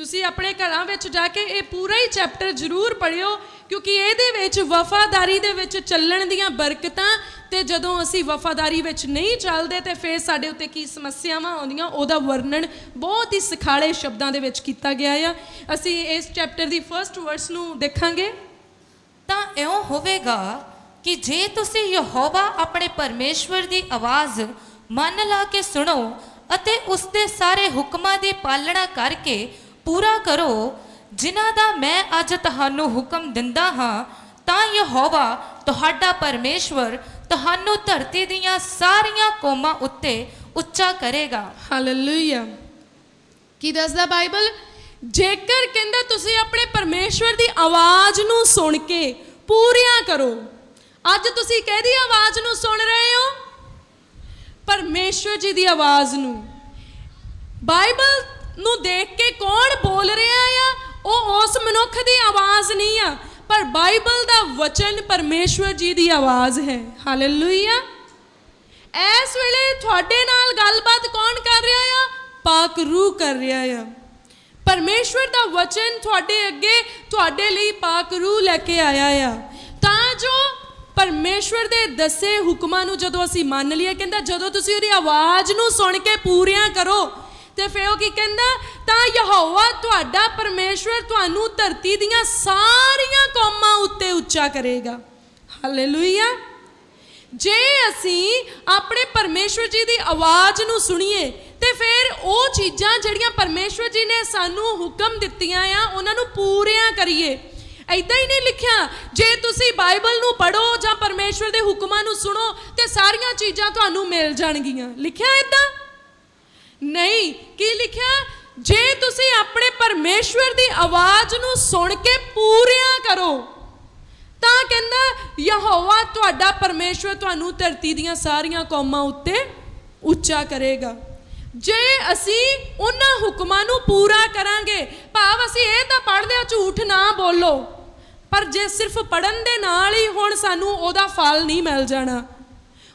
ਤੁਸੀਂ ਆਪਣੇ ਘਰਾਂ ਵਿੱਚ ਜਾ ਕੇ ਇਹ ਪੂਰਾ ਹੀ ਚੈਪਟਰ ਜ਼ਰੂਰ ਪੜ੍ਹਿਓ, ਕਿਉਂਕਿ ਇਹਦੇ ਵਿੱਚ ਵਫਾਦਾਰੀ ਦੇ ਵਿੱਚ ਚੱਲਣ ਦੀਆਂ ਬਰਕਤਾਂ ਤੇ ਜਦੋਂ ਅਸੀਂ ਵਫਾਦਾਰੀ ਵਿੱਚ ਨਹੀਂ ਚੱਲਦੇ ਤੇ ਫਿਰ ਸਾਡੇ ਉੱਤੇ ਕੀ ਸਮੱਸਿਆਵਾਂ ਆਉਂਦੀਆਂ, ਉਹਦਾ ਵਰਣਨ ਬਹੁਤ ਹੀ ਸਿਖਾਲੇ ਸ਼ਬਦਾਂ ਦੇ ਵਿੱਚ ਕੀਤਾ ਗਿਆ ਆ। ਅਸੀਂ ਇਸ ਚੈਪਟਰ ਦੀ ਫਰਸਟ ਵਰਸ ਨੂੰ ਦੇਖਾਂਗੇ। ਤਾਂ ਇਉਂ ਹੋਵੇਗਾ ਕਿ ਜੇ ਤੁਸੀਂ ਯਹੋਵਾ ਆਪਣੇ ਪਰਮੇਸ਼ਵਰ ਦੀ ਆਵਾਜ਼ ਮਨ ਲਾ ਕੇ ਸੁਣੋ ਅਤੇ ਉਸ ਦੇ ਸਾਰੇ ਹੁਕਮਾਂ ਦੀ ਪਾਲਣਾ ਕਰਕੇ ਪੂਰਾ ਕਰੋ, ਜਿਨ੍ਹਾਂ ਦਾ ਮੈਂ ਅੱਜ ਤੁਹਾਨੂੰ ਹੁਕਮ ਦਿੰਦਾ ਹਾਂ, ਤਾਂ ਯਹੋਵਾ ਤੁਹਾਡਾ ਪਰਮੇਸ਼ਵਰ ਤੁਹਾਨੂੰ ਧਰਤੀ ਦੀਆਂ ਸਾਰੀਆਂ ਕੌਮਾਂ ਉੱਤੇ ਉੱਚਾ ਕਰੇਗਾ। ਹਾਲੇਲੂਇਆ ਕੀ ਦੱਸਦਾ ਬਾਈਬਲ? ਜੇਕਰ ਕਹਿੰਦਾ ਤੁਸੀਂ ਆਪਣੇ ਪਰਮੇਸ਼ਵਰ ਦੀ ਆਵਾਜ਼ ਨੂੰ ਸੁਣ ਕੇ ਪੂਰੀਆਂ ਕਰੋ, ਅੱਜ ਤੁਸੀਂ ਕਿਹਦੀ ਆਵਾਜ਼ ਨੂੰ ਸੁਣ ਰਹੇ ਹੋ? ਪਰਮੇਸ਼ਵਰ ਜੀ ਦੀ ਆਵਾਜ਼ ਨੂੰ। ਬਾਈਬਲ ਨੂੰ ਦੇਖ ਕੇ ਕੌਣ ਬੋਲ ਰਿਹਾ ਆ? ਉਹ ਉਸ ਮਨੁੱਖ ਦੀ ਆਵਾਜ਼ ਨਹੀਂ ਆ, ਪਰ ਬਾਈਬਲ ਦਾ ਵਚਨ ਪਰਮੇਸ਼ਵਰ ਜੀ ਦੀ ਆਵਾਜ਼ ਹੈ। ਹਾਲੇਲੂਇਆ। ਇਸ ਵੇਲੇ ਤੁਹਾਡੇ ਨਾਲ ਗੱਲਬਾਤ ਕੌਣ ਕਰ ਰਿਹਾ ਆ? ਪਾਕ ਰੂਹ ਕਰ ਰਿਹਾ ਆ। ਪਰਮੇਸ਼ਵਰ ਦਾ ਵਚਨ ਤੁਹਾਡੇ ਅੱਗੇ, ਤੁਹਾਡੇ ਲਈ ਪਾਕ ਰੂਹ ਲੈ ਕੇ ਆਇਆ ਆ। ਤਾਂ ਜੋ ਪਰਮੇਸ਼ਵਰ ਦੇ ਦੱਸੇ ਹੁਕਮਾਂ ਨੂੰ ਜਦੋਂ ਅਸੀਂ ਮੰਨ ਲਈਏ, ਕਹਿੰਦਾ ਜਦੋਂ ਤੁਸੀਂ ਉਹਦੀ ਆਵਾਜ਼ ਨੂੰ ਸੁਣ ਕੇ ਪੂਰੀਆਂ ਕਰੋ ਤੇ ਫਿਰ ਉਹ ਕੀ ਕਹਿੰਦਾ? ਤਾਂ ਯਹੋਵਾ ਤੁਹਾਡਾ ਪਰਮੇਸ਼ਵਰ ਤੁਹਾਨੂੰ ਧਰਤੀ ਦੀਆਂ ਸਾਰੀਆਂ ਕੌਮਾਂ ਉੱਤੇ ਉੱਚਾ ਕਰੇਗਾ। ਹਾਲੇਲੂਇਆ ਜੇ ਅਸੀਂ ਆਪਣੇ ਪਰਮੇਸ਼ਵਰ ਜੀ ਦੀ ਆਵਾਜ਼ ਨੂੰ ਸੁਣੀਏ, ਤੇ ਫਿਰ ਉਹ ਚੀਜ਼ਾਂ ਜਿਹੜੀਆਂ ਪਰਮੇਸ਼ਵਰ ਜੀ ਨੇ ਸਾਨੂੰ ਹੁਕਮ ਦਿੱਤੀਆਂ ਆ, ਉਹਨਾਂ ਨੂੰ ਪੂਰੀਆਂ ਕਰੀਏ। ਐਦਾਂ ਹੀ ਨਹੀਂ ਲਿਖਿਆ, ਜੇ ਤੁਸੀਂ ਬਾਈਬਲ ਨੂੰ ਪੜੋ ਜਾਂ ਪਰਮੇਸ਼ਵਰ ਦੇ ਹੁਕਮਾਂ ਨੂੰ ਸੁਣੋ, ਤੇ ਸਾਰੀਆਂ ਚੀਜ਼ਾਂ ਤੁਹਾਨੂੰ ਮਿਲ ਜਾਣਗੀਆਂ। ਲਿਖਿਆ ਐਦਾਂ ਨਹੀਂ, ਕੀ ਲਿਖਿਆ? ਜੇ ਤੁਸੀਂ ਆਪਣੇ ਪਰਮੇਸ਼ਵਰ ਦੀ ਆਵਾਜ਼ ਨੂੰ ਸੁਣ ਕੇ ਪੂਰੀਆਂ ਕਰੋ, ਤਾਂ ਕਹਿੰਦਾ, ਯਹੋਵਾ ਤੁਹਾਡਾ ਪਰਮੇਸ਼ਵਰ ਤੁਹਾਨੂੰ ਧਰਤੀ ਦੀਆਂ ਸਾਰੀਆਂ ਕੌਮਾਂ ਉੱਤੇ ਉੱਚਾ ਕਰੇਗਾ। ਜੇ ਅਸੀਂ ਉਹਨਾਂ ਹੁਕਮਾਂ ਨੂੰ ਪੂਰਾ ਕਰਾਂਗੇ, ਭਾਵ ਅਸੀਂ ਇਹ ਤਾਂ ਪੜ੍ਹਦੇ ਆ ਝੂਠ ਨਾ ਬੋਲੋ। ਪਰ ਜੇ ਸਿਰਫ ਪੜਨ ਦੇ ਨਾਲ ਹੀ ਹੁਣ ਸਾਨੂੰ ਉਹਦਾ ਫਲ ਨਹੀਂ ਮਿਲ ਜਾਣਾ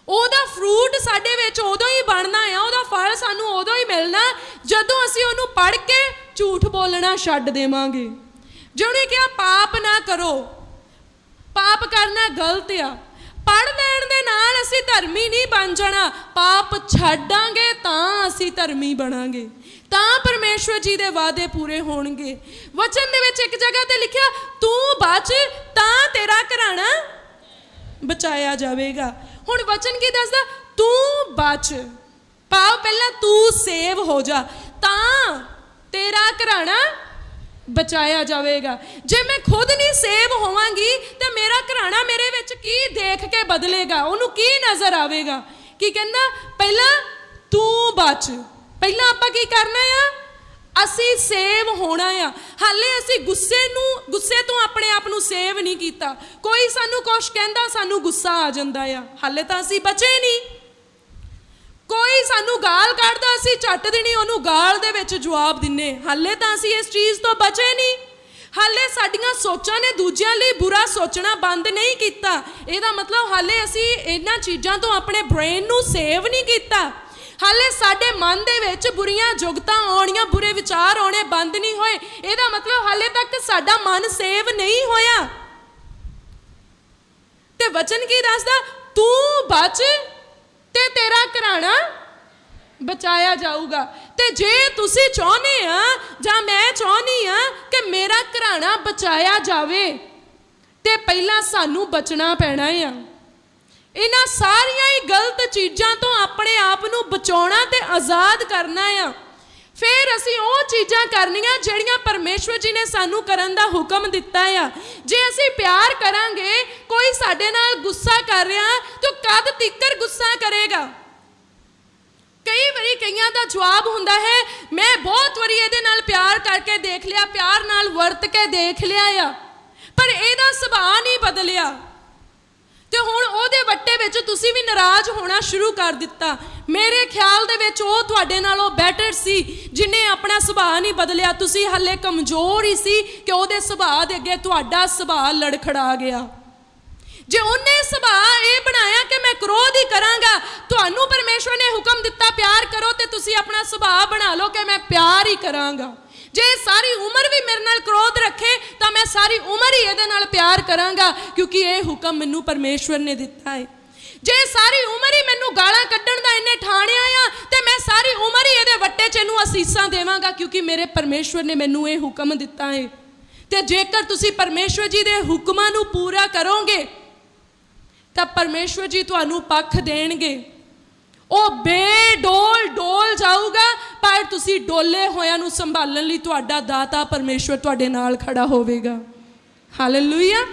ਉਹਦਾ ਫਰੂਟ ਸਾਡੇ ਵਿੱਚ ਉਦੋਂ ਹੀ ਬਣਨਾ ਆ, ਉਹਦਾ ਫਲ ਸਾਨੂੰ ਉਦੋਂ ਹੀ ਮਿਲਣਾ, ਜਦੋਂ ਅਸੀਂ ਉਹਨੂੰ ਪੜ੍ਹ ਕੇ ਝੂਠ ਬੋਲਣਾ ਛੱਡ ਦੇਵਾਂਗੇ। ਜਿਹਨੇ ਕਿਹਾ, ਪਾਪ ਨਾ ਕਰੋ। ਪਾਪ ਕਰਨਾ ਗਲਤ ਆ। ਪੜ ਲੈਣ ਦੇ ਨਾਲ ਅਸੀਂ ਧਰਮੀ ਨਹੀਂ ਬਣ ਜਾਣਾ। ਪਾਪ ਛੱਡਾਂਗੇ, ਤਾਂ ਅਸੀਂ ਧਰਮੀ ਬਣਾਂਗੇ। ਤਾਂ ਪਰਮੇਸ਼ਵਰ ਜੀ ਦੇ ਵਾਅਦੇ ਪੂਰੇ ਹੋਣਗੇ। ਵਚਨ ਦੇ ਵਿੱਚ ਇੱਕ ਜਗ੍ਹਾ ਤੇ ਲਿਖਿਆ, ਤੂੰ ਬਚ, ਤਾਂ ਤੇਰਾ ਘਰਾਣਾ ਬਚਾਇਆ ਜਾਵੇਗਾ। ਹੁਣ ਵਚਨ ਕੀ ਦੱਸਦਾ? ਤੂੰ ਬਚ। ਪਾਉ ਪਹਿਲਾਂ ਤੂੰ ਸੇਵ ਹੋ ਜਾ। ਤਾਂ ਤੇਰਾ ਘਰਾਣਾ ਬਚਾਇਆ ਜਾਵੇਗਾ। ਜੇ ਮੈਂ ਖੁਦ ਨਹੀਂ ਸੇਵ ਹੋਵਾਂਗੀ, ਤਾਂ ਮੇਰਾ ਘਰਾਣਾ ਮੇਰੇ ਵਿੱਚ ਕੀ ਦੇਖ ਕੇ ਬਦਲੇਗਾ? ਉਹਨੂੰ ਕੀ ਨਜ਼ਰ ਆਵੇਗਾ? ਕੀ ਕਹਿੰਦਾ? ਪਹਿਲਾਂ ਤੂੰ ਬਚ। ਪਹਿਲਾਂ ਆਪਾਂ ਕੀ ਕਰਨਾ ਆ? ਅਸੀਂ ਸੇਵ ਹੋਣਾ ਆ। ਹਾਲੇ ਅਸੀਂ ਗੁੱਸੇ ਨੂੰ, ਗੁੱਸੇ ਤੋਂ ਆਪਣੇ ਆਪ ਨੂੰ ਸੇਵ ਨਹੀਂ ਕੀਤਾ। ਕੋਈ ਸਾਨੂੰ ਕੁਛ ਕਹਿੰਦਾ, ਸਾਨੂੰ ਗੁੱਸਾ ਆ ਜਾਂਦਾ ਆ। ਹਾਲੇ ਤਾਂ ਅਸੀਂ ਬਚੇ ਨਹੀਂ। ਕੋਈ ਸਾਨੂੰ ਗਾਲ ਕੱਢਦਾ, ਅਸੀਂ ਝੱਟ ਦੇਣੀ ਉਹਨੂੰ ਗਾਲ ਦੇ ਵਿੱਚ ਜਵਾਬ ਦਿੰਨੇ। ਹਾਲੇ ਤਾਂ ਅਸੀਂ ਇਸ ਚੀਜ਼ ਤੋਂ ਬਚੇ ਨਹੀਂ। ਹਾਲੇ ਸਾਡੀਆਂ ਸੋਚਾਂ ਨੇ ਦੂਜਿਆਂ ਲਈ ਬੁਰਾ ਸੋਚਣਾ ਬੰਦ ਨਹੀਂ ਕੀਤਾ। ਇਹਦਾ ਮਤਲਬ ਹਾਲੇ ਅਸੀਂ ਇਹਨਾਂ ਚੀਜ਼ਾਂ ਤੋਂ ਆਪਣੇ ਬ੍ਰੇਨ ਨੂੰ ਸੇਵ ਨਹੀਂ ਕੀਤਾ। ਹਾਲੇ ਸਾਡੇ ਮਨ ਦੇ ਵਿੱਚ ਬੁਰੀਆਂ ਜੁਗਤਾਂ ਆਉਣੀਆਂ, ਬੁਰੇ ਵਿਚਾਰ ਆਉਣੇ ਬੰਦ ਨਹੀਂ ਹੋਏ। ਇਹਦਾ ਮਤਲਬ ਹਾਲੇ ਤੱਕ ਸਾਡਾ ਮਨ ਸੇਵ ਨਹੀਂ ਹੋਇਆ। ਤੇ ਵਚਨ ਕੀ ਦੱਸਦਾ? ਤੂੰ ਬਚ ਤੇ ਤੇਰਾ ਘਰਾਣਾ ਬਚਾਇਆ ਜਾਊਗਾ। ਤੇ ਜੇ ਤੁਸੀਂ ਚਾਹੁੰਦੇ ਆ, ਜਾਂ ਮੈਂ ਚਾਹੁੰਦੀ ਆ ਕਿ ਮੇਰਾ ਘਰਾਣਾ ਬਚਾਇਆ ਜਾਵੇ, ਤੇ ਪਹਿਲਾਂ ਸਾਨੂੰ ਬਚਣਾ ਪੈਣਾ ਆ। ਇਹਨਾਂ ਸਾਰੀਆਂ ਹੀ ਗਲਤ ਚੀਜ਼ਾਂ ਬਚਾਉਣਾ ਤੇ ਆਜ਼ਾਦ ਕਰਨਾ ਆ। ਫਿਰ ਅਸੀਂ ਉਹ ਚੀਜ਼ਾਂ ਕਰਨੀਆਂ ਜਿਹੜੀਆਂ ਪਰਮੇਸ਼ਵਰ ਜੀ ਨੇ ਸਾਨੂੰ ਕਰਨ ਦਾ ਹੁਕਮ ਦਿੱਤਾ ਆ। ਜੇ ਅਸੀਂ ਪਿਆਰ ਕਰਾਂਗੇ, ਕੋਈ ਸਾਡੇ ਨਾਲ ਗੁੱਸਾ ਕਰ ਰਿਹਾ, ਤਾਂ ਕਦ ਤਿੱਕਰ ਗੁੱਸਾ ਕਰੇਗਾ? ਕਈ ਵਾਰੀ ਕਈਆਂ ਦਾ ਜਵਾਬ ਹੁੰਦਾ ਹੈ, ਮੈਂ ਬਹੁਤ ਵਾਰੀ ਇਹਦੇ ਨਾਲ ਪਿਆਰ ਕਰਕੇ ਦੇਖ ਲਿਆ, ਪਿਆਰ ਨਾਲ ਵਰਤ ਕੇ ਦੇਖ ਲਿਆ ਆ। ਪਰ ਇਹਦਾ ਸੁਭਾਅ ਨਹੀਂ ਬਦਲਿਆ। ਤੇ ਹੁਣ ਉਹਦੇ ਵੱਟੇ ਵਿੱਚ ਤੁਸੀਂ ਵੀ ਨਾਰਾਜ਼ ਹੋਣਾ ਸ਼ੁਰੂ ਕਰ ਦਿੱਤਾ। ਮੇਰੇ ਖਿਆਲ ਦੇ ਵਿੱਚ ਉਹ ਤੁਹਾਡੇ ਨਾਲੋਂ ਬੈਟਰ ਸੀ, ਜਿਨੇ ਆਪਣਾ ਸੁਭਾਅ ਨਹੀਂ ਬਦਲਿਆ। ਤੁਸੀਂ ਹੱਲੇ ਕਮਜ਼ੋਰ ਹੀ ਸੀ ਕਿ ਉਹਦੇ ਸੁਭਾਅ ਦੇ ਅੱਗੇ ਤੁਹਾਡਾ ਸੁਭਾਅ ਲੜਖੜਾ ਗਿਆ। ਜੇ ਉਹਨੇ ਸੁਭਾਅ ਇਹ ਬਣਾਇਆ ਕਿ ਮੈਂ ਕ੍ਰੋਧ ਹੀ ਕਰਾਂਗਾ, ਤੁਹਾਨੂੰ ਪਰਮੇਸ਼ਵਰ ਨੇ ਹੁਕਮ ਦਿੱਤਾ, ਪਿਆਰ ਕਰੋ ਤੇ ਤੁਸੀਂ ਆਪਣਾ ਸੁਭਾਅ ਬਣਾ ਲਓ ਕਿ ਮੈਂ ਪਿਆਰ ਹੀ ਕਰਾਂਗਾ। ਜੇ ਸਾਰੀ ਉਮਰ ਵੀ ਮੇਰੇ ਨਾਲ ਕ੍ਰੋਧ ਰੱਖੇ, ਤਾਂ ਮੈਂ ਸਾਰੀ ਉਮਰ ਹੀ ਇਹਦੇ ਨਾਲ ਪਿਆਰ ਕਰਾਂਗਾ, ਕਿਉਂਕਿ ਇਹ ਹੁਕਮ ਮੈਨੂੰ ਪਰਮੇਸ਼ਵਰ ਨੇ ਦਿੱਤਾ ਹੈ। ਜੇ ਸਾਰੀ ਉਮਰ ਹੀ ਮੈਨੂੰ ਗਾਲਾਂ ਕੱਢਣ ਦਾ ਇਹਨੇ ਠਾਣਿਆ ਆ, ਤੇ ਮੈਂ ਸਾਰੀ ਉਮਰ ਹੀ ਇਹਦੇ ਵੱਟੇ 'ਚ ਇਹਨੂੰ ਅਸੀਸਾਂ ਦੇਵਾਂਗਾ, ਕਿਉਂਕਿ ਮੇਰੇ ਪਰਮੇਸ਼ਵਰ ਨੇ ਮੈਨੂੰ ਇਹ ਹੁਕਮ ਦਿੱਤਾ ਹੈ। ਤੇ ਜੇਕਰ ਤੁਸੀਂ ਪਰਮੇਸ਼ਵਰ ਜੀ ਦੇ ਹੁਕਮਾਂ ਨੂੰ ਪੂਰਾ ਕਰੋਗੇ, ਤਾਂ ਪਰਮੇਸ਼ਵਰ ਜੀ ਤੁਹਾਨੂੰ ਪੱਖ ਦੇਣਗੇ। ਉਹ ਬੇਡੋਲ ਡੋਲ ਜਾਊਗਾ, ਪਰ ਤੁਸੀਂ ਡੋਲੇ ਹੋਇਆਂ ਨੂੰ ਸੰਭਾਲਣ ਲਈ ਤੁਹਾਡਾ ਦਾਤਾ ਪਰਮੇਸ਼ਵਰ ਤੁਹਾਡੇ ਨਾਲ ਖੜਾ ਹੋਵੇਗਾ। ਹਾਲੇਲੂਇਆ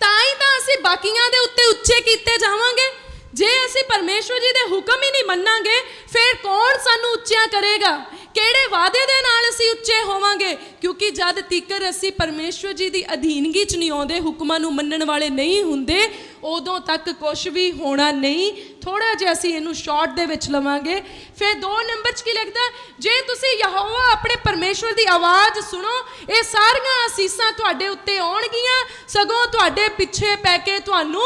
ਤਾਂ ਹੀ ਤਾਂ ਅਸੀਂ ਬਾਕੀਆਂ ਦੇ ਉੱਤੇ ਉੱਚੇ ਕੀਤੇ ਜਾਵਾਂਗੇ। ਜੇ ਅਸੀਂ ਪਰਮੇਸ਼ਵਰ ਜੀ ਦੇ ਹੁਕਮ ਹੀ ਨਹੀਂ ਮੰਨਾਂਗੇ, ਫਿਰ ਕੌਣ ਸਾਨੂੰ ਉੱਚਿਆਂ ਕਰੇਗਾ? ਕਿਹੜੇ ਵਾਅਦੇ ਦੇ ਨਾਲ ਅਸੀਂ ਉੱਚੇ ਹੋਵਾਂਗੇ? ਕਿਉਂਕਿ ਜਦ ਤੀਕਰ ਅਸੀਂ ਪਰਮੇਸ਼ਵਰ ਜੀ ਦੀ ਅਧੀਨਗੀ ਚ ਨਹੀਂ ਆਉਂਦੇ, ਹੁਕਮਾਂ ਨੂੰ ਮੰਨਣ ਵਾਲੇ ਨਹੀਂ ਹੁੰਦੇ, ਉਦੋਂ ਤੱਕ ਕੁਝ ਵੀ ਹੋਣਾ ਨਹੀਂ। ਥੋੜਾ ਜਿਹਾ ਅਸੀਂ ਇਹਨੂੰ ਸ਼ਾਰਟ ਦੇ ਵਿੱਚ ਲਵਾਂਗੇ। ਫਿਰ ਦੋ ਨੰਬਰ 'ਚ ਕੀ ਲੱਗਦਾ ਜੇ ਤੁਸੀਂ ਯਹੋਵਾ ਆਪਣੇ ਪਰਮੇਸ਼ਵਰ ਦੀ ਆਵਾਜ਼ ਸੁਣੋ, ਇਹ ਸਾਰੀਆਂ ਅਸੀਸਾਂ ਤੁਹਾਡੇ ਉੱਤੇ ਆਉਣਗੀਆਂ, ਸਗੋਂ ਤੁਹਾਡੇ ਪਿੱਛੇ ਪੈ ਕੇ ਤੁਹਾਨੂੰ